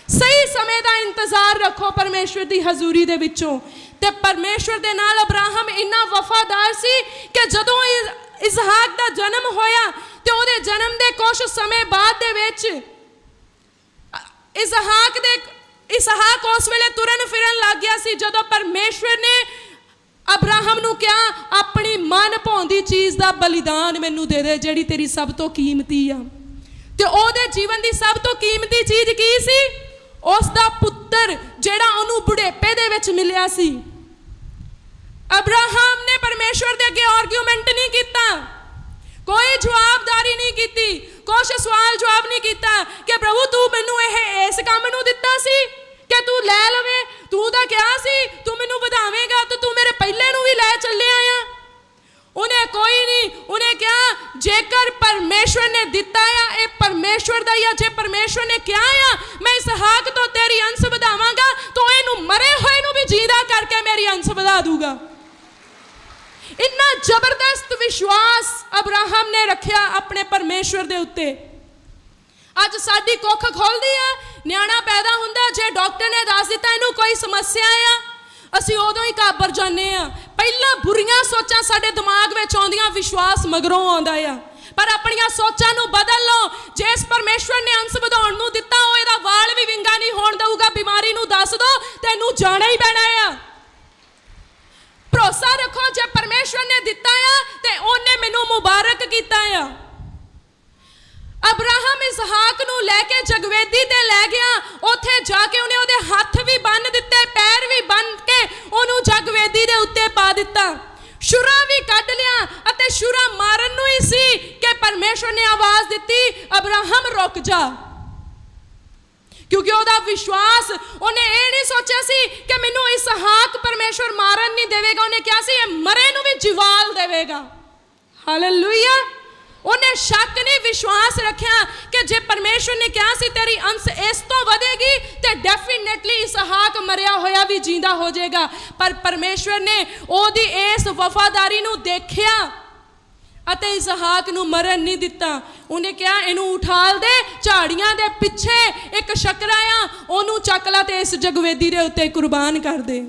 ਸਹੀ ਸਮੇਂ ਦਾ ਇੰਤਜ਼ਾਰ ਰੱਖੋ ਪਰਮੇਸ਼ਵਰ ਦੀ ਹਜ਼ੂਰੀ ਦੇ ਵਿੱਚੋਂ। ਤੇ ਪਰਮੇਸ਼ਵਰ ਦੇ ਨਾਲ ਅਬਰਾਹਮ ਇੰਨਾ ਵਫਾਦਾਰ ਸੀ ਕਿ ਜਦੋਂ ਇ- ਦਾ ਜਨਮ ਹੋਇਆ ਤੇ ਉਹਦੇ ਜਨਮ ਦੇ ਕੁਝ ਸਮੇਂ ਬਾਅਦ ਦੇ ਵਿੱਚ, ਅ- ਦੇ ਇਸਹਾਕ ਉਸ ਵੇਲੇ ਤੁਰਨ ਫਿਰਨ ਲੱਗ ਗਿਆ ਸੀ ਜਦੋਂ ਪਰਮੇਸ਼ਵਰ ਨੇ ਅਬਰਾਹਮ ਨੂੰ ਕਿਹਾ, ਆਪਣੀ ਮਨ ਭਾਉਂਦੀ ਚੀਜ਼ ਦਾ ਬਲੀਦਾਨ ਮੈਨੂੰ ਦੇ ਦੇ, ਜਿਹੜੀ ਤੇਰੀ ਸਭ ਤੋਂ ਕੀਮਤੀ ਆ। ਤੇ ਉਹਦੇ ਜੀਵਨ ਦੀ ਸਭ ਤੋਂ ਕੀਮਤੀ ਚੀਜ਼ ਕੀ ਸੀ? ਉਸ ਦਾ ਪੁੱਤਰ, ਜਿਹੜਾ ਉਹਨੂੰ ਬੁਢੇਪੇ ਦੇ ਵਿੱਚ ਮਿਲਿਆ ਸੀ। ਅਬਰਾਹਮ ਨੇ ਪਰਮੇਸ਼ਵਰ ਦੇ ਅੱਗੇ ਆਰਗੂਮੈਂਟ ਨਹੀਂ ਕੀਤਾ। ਕੋਈ ਜਵਾਬਦਾਰੀ ਨਹੀਂ ਕੀਤੀ। ਕੁਛ ਸਵਾਲ ਜਵਾਬ ਨਹੀਂ ਕੀਤਾ ਕਿ ਪ੍ਰਭੂ ਤੂੰ ਮੈਨੂੰ ਇਹ, ਇਸ ਕੰਮ ਨੂੰ ਦਿੱਤਾ ਸੀ? ਕਿ ਤੂੰ ਲੈ ਲਵੇਂ? ਤੂੰ ਤਾਂ ਕਿਹਾ ਸੀ, ਤੂੰ ਮੈਨੂੰ ਵਧਾਵੇਂਗਾ ਤੇ ਤੂੰ ਮੇਰੇ ਪਹਿਲੇ ਨੂੰ ਵੀ ਲੈ ਚੱਲਿਆ ਆ ਉਹਨੇ ਕੋਈ ਨਹੀਂ, ਉਹਨੇ ਕਿਹਾ, ਜੇਕਰ ਪਰਮੇਸ਼ਵਰ ਨੇ ਦਿੱਤਾ ਆ, ਇਹ ਪਰਮੇਸ਼ਵਰ ਦਾ ਹੀ ਜੇ ਪਰਮੇਸ਼ਵਰ ਨੇ ਕਿਹਾ ਆ, ਮੈਂ ਇਸਹਾਕ ਤੋਂ ਤੇਰੀ ਅੰਸ਼ ਵਧਾਵਾਂਗਾ, ਤੂੰ ਇਹਨੂੰ ਮਰੇ ਹੋਏ ਨੂੰ ਵੀ ਜੀਦਾ ਕਰਕੇ ਮੇਰੀ ਅੰਸ਼ ਵਧਾ ਦੂਗਾ। ਇੰਨਾ ਜ਼ਬਰਦਸਤ ਵਿਸ਼ਵਾਸ ਅਬਰਾਹਮ ਨੇ ਰੱਖਿਆ ਆਪਣੇ ਪਰਮੇਸ਼ਵਰ ਦੇ ਉੱਤੇ। ਅੱਜ ਸਾਡੀ ਕੁੱਖ ਖੋਲਦੀ ਆ, ਨਿਆਣਾ ਪੈਦਾ ਹੁੰਦਾ, ਜੇ ਡਾਕਟਰ ਨੇ ਦੱਸ ਦਿੱਤਾ ਇਹਨੂੰ ਕੋਈ ਸਮੱਸਿਆ ਆ, ਅਸੀਂ ਉਦੋਂ ਹੀ ਕਾਬਰ ਜਾਂਦੇ ਆ। ਪਹਿਲਾਂ ਬੁਰੀਆਂ ਸੋਚਾਂ ਸਾਡੇ ਦਿਮਾਗ ਵਿੱਚ ਆਉਂਦੀਆਂ, ਵਿਸ਼ਵਾਸ ਮਗਰੋਂ ਆਉਂਦਾ ਆ। ਪਰ ਆਪਣੀਆਂ ਸੋਚਾਂ ਨੂੰ ਬਦਲ ਲਓ, ਜੇ ਇਸ ਪਰਮੇਸ਼ਵਰ ਨੇ ਅੰਸ਼ ਵਧਾਉਣ ਨੂੰ ਦਿੱਤਾ, ਉਹ ਇਹਦਾ ਵਾਲ ਵੀ ਵਿੰਗਾ ਨਹੀਂ ਹੋਣ ਦਊਗਾ, ਬਿਮਾਰੀ ਨੂੰ ਦੱਸ ਦੋ ਤੈਨੂੰ ਜਾਣਾ ਹੀ ਪੈਣਾ ਆ ਭਰੋਸਾ ਰੱਖੋ ਜੇ ਪਰਮੇਸ਼ਵਰ ਨੇ ਦਿੱਤਾ ਆ ਤੇ ਉਹਨੇ ਮੈਨੂੰ ਮੁਬਾਰਕ ਕੀਤਾ ਆ। ਅਬਰਾਹਮ ਇਸਹਾਕ ਨੂੰ ਲੈ ਕੇ ਜਗਵੇਦੀ ਤੇ ਲੈ ਗਿਆ। ਉੱਥੇ ਜਾ ਕੇ ਉਹਨੇ ਉਹਦੇ ਹੱਥ ਵੀ ਬੰਨ ਦਿੱਤੇ, ਪੈਰ ਵੀ ਬੰਨ ਕੇ ਉਹਨੂੰ ਜਗਵੇਦੀ ਦੇ ਉੱਤੇ ਪਾ ਦਿੱਤਾ। ਸ਼ੁਰਾ ਵੀ ਕੱਢ ਲਿਆ ਅਤੇ ਸ਼ੁਰਾ ਮਾਰਨ ਨੂੰ ਹੀ ਸੀ ਕਿ ਪਰਮੇਸ਼ਵਰ ਨੇ ਆਵਾਜ਼ ਦਿੱਤੀ, ਅਬਰਾਹਮ, ਰੁਕ ਜਾ। ਕਿਉਂਕਿ ਉਹਦਾ ਵਿਸ਼ਵਾਸ, ਉਹਨੇ ਇਹ ਨਹੀਂ ਸੋਚਿਆ ਸੀ ਕਿ ਮੈਨੂੰ ਇਸਹਾਕ ਪਰਮੇਸ਼ਵਰ ਮਾਰਨ ਨਹੀਂ ਦੇਵੇਗਾ। ਉਹਨੇ ਕਿਹਾ ਸੀ, ਇਹ ਮਰੇ ਨੂੰ ਵੀ ਜਿਵਾਲ ਦੇਵੇਗਾ। ਹਾਲੇਲੂਇਆ ਉਹਨੇ ਸ਼ੱਕ ਨਹੀਂ, ਵਿਸ਼ਵਾਸ ਰੱਖਿਆ ਕਿ ਜੇ ਪਰਮੇਸ਼ਵਰ ਨੇ ਕਿਹਾ ਸੀ ਤੇਰੀ ਅੰਸ਼ ਇਸ ਤੋਂ ਵਧੇਗੀ, ਤੇ ਡੈਫੀਨਿਟਲੀ ਇਸਹਾਕ ਮਰਿਆ ਹੋਇਆ ਵੀ ਜਿੰਦਾ ਹੋ ਜਾਏਗਾ। ਪਰ ਪਰਮੇਸ਼ਵਰ ਨੇ ਉਹਦੀ ਇਸ ਵਫਾਦਾਰੀ ਨੂੰ ਦੇਖਿਆ ਅਤੇ ਇਸਹਾਕ ਨੂੰ ਮਰਨ ਨਹੀਂ ਦਿੱਤਾ। ਉਹਨੇ ਕਿਹਾ, ਇਹਨੂੰ ਉਠਾਲ ਦੇ, ਝਾੜੀਆਂ ਦੇ ਪਿੱਛੇ ਇੱਕ ਸ਼ਕਰਾ ਆ ਉਹਨੂੰ ਚੱਕ ਲਾ ਤੇ ਇਸ ਜਗਵੇਦੀ ਦੇ ਉੱਤੇ ਕੁਰਬਾਨ ਕਰ ਦੇ।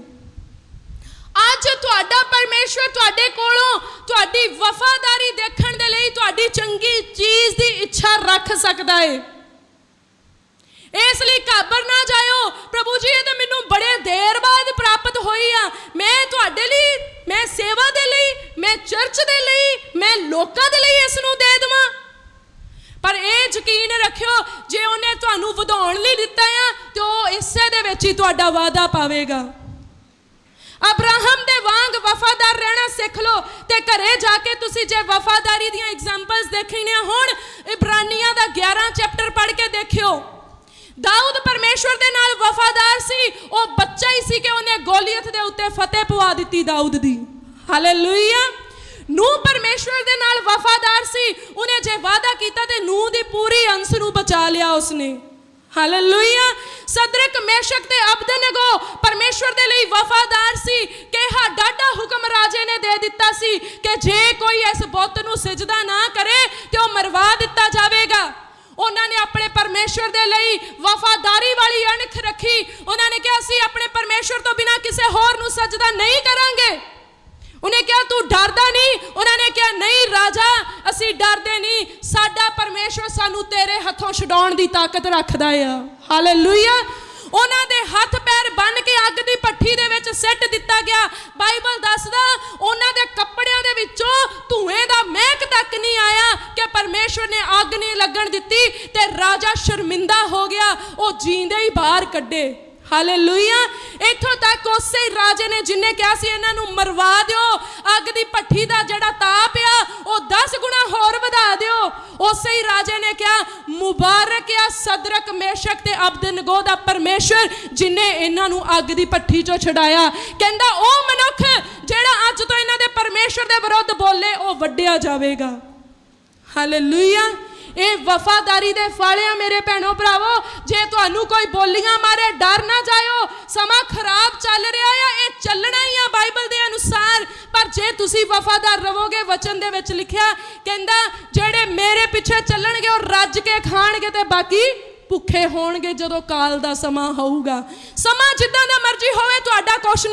ਅੱਜ ਤੁਹਾਡਾ ਪਰਮੇਸ਼ਵਰ ਤੁਹਾਡੇ ਕੋਲੋਂ ਤੁਹਾਡੀ ਵਫਾਦਾਰੀ ਦੇਖਣ ਦੇ ਲਈ ਤੁਹਾਡੀ ਚੰਗੀ ਚੀਜ਼ ਦੀ ਇੱਛਾ ਰੱਖ ਸਕਦਾ ਹੈ ਇਸ ਲਈ ਘਾਬਰ ਨਾ ਜਾਇਓ। ਪ੍ਰਭੂ ਜੀ, ਇਹ ਤਾਂ ਮੈਨੂੰ ਬੜੇ ਦੇਰ ਬਾਅਦ ਪ੍ਰਾਪਤ ਹੋਈ ਆ। ਮੈਂ ਤੁਹਾਡੇ ਲਈ, ਮੈਂ ਸੇਵਾ ਦੇ ਲਈ, ਮੈਂ ਚਰਚ ਦੇ ਲਈ, ਮੈਂ ਲੋਕਾਂ ਦੇ ਲਈ ਇਸ ਨੂੰ ਦੇ ਦੇਵਾਂ। ਪਰ ਇਹ ਯਕੀਨ ਰੱਖਿਓ, ਜੇ ਉਹਨੇ ਤੁਹਾਨੂੰ ਵਧਾਉਣ ਲਈ ਦਿੱਤਾ ਆ, ਤੇ ਉਹ ਇਸੇ ਦੇ ਵਿੱਚ ਹੀ ਤੁਹਾਡਾ ਵਾਅਦਾ ਪਾਵੇਗਾ। ਅਬਰਾਹਮ ਦੇ ਵਾਂਗ ਵਫਾਦਾਰ ਰਹਿਣਾ ਸਿੱਖ ਲਓ ਤੇ ਘਰੇ ਜਾ ਕੇ ਤੁਸੀਂ ਜੇ ਵਫਾਦਾਰੀ ਦੀਆਂ ਐਗਜ਼ਾਮਪਲਸ ਦੇਖਣੀਆਂ ਹੋਣ, ਇਬਰਾਨੀਆਂ ਦਾ 11 ਚੈਪਟਰ ਪੜ੍ਹ ਕੇ ਦੇਖਿਓ। ਦਾਊਦ ਪਰਮੇਸ਼ਵਰ ਦੇ ਨਾਲ ਵਫਾਦਾਰ ਸੀ, ਉਹ ਬੱਚਾ ਹੀ ਸੀ ਕਿ ਉਹਨੇ ਗੋਲੀਅਤ ਦੇ ਉੱਤੇ ਫਤਿਹ ਪਵਾ ਦਿੱਤੀ ਦਾਊਦ ਦੀ। ਹਾਲੇਲੂਇਆ ਨੂਹ ਪਰਮੇਸ਼ਵਰ ਦੇ ਨਾਲ ਵਫਾਦਾਰ ਸੀ, ਉਹਨੇ ਜੇ ਵਾਅਦਾ ਕੀਤਾ ਤੇ ਨੂੰ ਦੀ ਪੂਰੀ ਅੰਸ ਨੂੰ ਬਚਾ ਲਿਆ ਉਸਨੇ। ਹਾਲੇਲੂਇਆ ਸਦਰਕ ਮੇਸ਼ਕ ਤੇ ਅਬਦਨਗੋ ਪਰਮੇਸ਼ਵਰ ਦੇ ਲਈ ਵਫਾਦਾਰ ਸੀ ਕਿ ਡਾਡਾ ਹੁਕਮ ਰਾਜੇ ਨੇ ਦੇ ਦਿੱਤਾ ਸੀ ਕਿ ਜੇ ਕੋਈ ਇਸ ਬੁੱਤ ਨੂੰ ਸਜਦਾ ਨਾ ਕਰੇ ਤੇ ਉਹ ਮਰਵਾ ਦਿੱਤਾ ਜਾਵੇਗਾ। ਉਹਨਾਂ ਨੇ ਆਪਣੇ ਪਰਮੇਸ਼ਵਰ ਦੇ ਲਈ ਵਫਾਦਾਰੀ ਵਾਲੀ ਅਣਖ ਰੱਖੀ। ਉਹਨਾਂ ਨੇ ਕਿਹਾ, ਅਸੀਂ ਆਪਣੇ ਪਰਮੇਸ਼ਵਰ ਤੋਂ ਬਿਨਾ ਕਿਸੇ ਹੋਰ ਨੂੰ ਸਜਦਾ ਨਹੀਂ ਕਰਾਂਗੇ। ਉਹਨੇ ਕਿਹਾ, ਤੂੰ ਡਰਦਾ ਨਹੀਂ। ਉਹਨਾਂ ਨੇ ਕਿਹਾ, ਨਹੀਂ ਰਾਜਾ, ਅਸੀਂ ਡਰਦੇ ਨਹੀਂ। ਸਾਡਾ ਪਰਮੇਸ਼ਵਰ ਸਾਨੂੰ ਤੇਰੇ ਹੱਥੋਂ ਛਡਾਉਣ ਦੀ ਤਾਕਤ ਰੱਖਦਾ ਆ। ਹਾਲੇਲੂਇਆ ਉਹਨਾਂ ਦੇ ਹੱਥ ਪੈਰ ਬੰਨ ਕੇ ਅੱਗ ਦੀ ਭੱਠੀ ਦੇ ਵਿੱਚ ਸਿੱਟ ਦਿੱਤਾ ਗਿਆ। ਬਾਈਬਲ ਦੱਸਦਾ, ਉਹਨਾਂ ਦੇ ਕੱਪੜਿਆਂ ਦੇ ਵਿੱਚੋਂ ਧੂਏ ਦਾ ਮਹਿਕ ਤੱਕ ਨਹੀਂ ਆਇਆ ਕਿ ਪਰਮੇਸ਼ਵਰ ਨੇ ਅੱਗ ਨਹੀਂ ਲੱਗਣ ਦਿੱਤੀ ਤੇ ਰਾਜਾ ਸ਼ਰਮਿੰਦਾ ਹੋ ਗਿਆ। ਉਹ ਜੀਂਦੇ ਹੀ ਬਾਹਰ ਕੱਢੇ। ਹਾਲੇਲੂਇਆ ਇੱਥੋਂ ਤੱਕ ਉਸੇ ਰਾਜੇ ਨੇ ਜਿੰਨੇ ਕਿਹਾ ਸੀ ਇਹਨਾਂ ਨੂੰ ਮਰਵਾ ਦਿਓ, ਅੱਗ ਦੀ ਭੱਠੀ ਦਾ ਜਿਹੜਾ ਤਾਪ ਆ, ਉਹ 10 ਗੁਣਾ ਹੋਰ ਵਧਾ ਦਿਓ। ਉਸੇ ਹੀ ਰਾਜੇ ਨੇ ਕਿਹਾ, ਮੁਬਾਰਕ ਆ ਸਦਰਕ, ਮੇਸ਼ਕ ਤੇ ਅਬਦਨਗੋ ਦਾ ਪਰਮੇਸ਼ਰ ਜਿਨੇ ਇਹਨਾਂ ਨੂੰ ਅੱਗ ਦੀ ਭੱਠੀ ਚੋਂ ਛਡਾਇਆ। ਕਹਿੰਦਾ, ਉਹ ਮਨੁੱਖ ਜਿਹੜਾ ਅੱਜ ਤੋਂ ਇਹਨਾਂ ਦੇ ਪਰਮੇਸ਼ਰ ਦੇ ਵਿਰੁੱਧ ਬੋਲੇ, ਉਹ ਵੱਡਿਆ ਜਾਵੇਗਾ। ਹਾਲੇਲੂਇਆ ਇਹ ਵਫਾਦਾਰੀ ਦੇ ਫਲ ਆ ਮੇਰੇ ਭੈਣੋ ਭਰਾਵੋ, ਜੇ ਤੁਹਾਨੂੰ ਕੋਈ ਬੋਲੀਆਂ ਮਾਰੇ, ਡਰ ਨਾ ਜਾਇਓ। ਸਮਾਂ ਖਰਾਬ ਚੱਲ ਰਿਹਾ ਆ, ਇਹ ਚੱਲਣਾ ਹੀ ਆ ਬਾਈਬਲ ਦੇ ਅਨੁਸਾਰ। ਪਰ ਜੇ ਤੁਸੀਂ ਵਫਾਦਾਰ ਰਹੋਗੇ ਵਚਨ ਦੇ ਵਿੱਚ ਲਿਖਿਆ, ਕਹਿੰਦਾ, ਜਿਹੜੇ ਮੇਰੇ ਪਿੱਛੇ ਚੱਲਣਗੇ, ਉਹ ਰੱਜ ਕੇ ਖਾਣਗੇ ਤੇ ਬਾਕੀ ਭੁੱਖੇ ਹੋਣਗੇ ਜਦੋਂ ਕਾਲ ਦਾ ਸਮਾਂ ਹੋਊਗਾ। ਸਮਾਂ ਜਿੱਦਾਂ ਦਾ ਮਰਜ਼ੀ ਹੋਵੇ, ਤੁਹਾਡਾ ਕੁਛ ਨਹੀਂ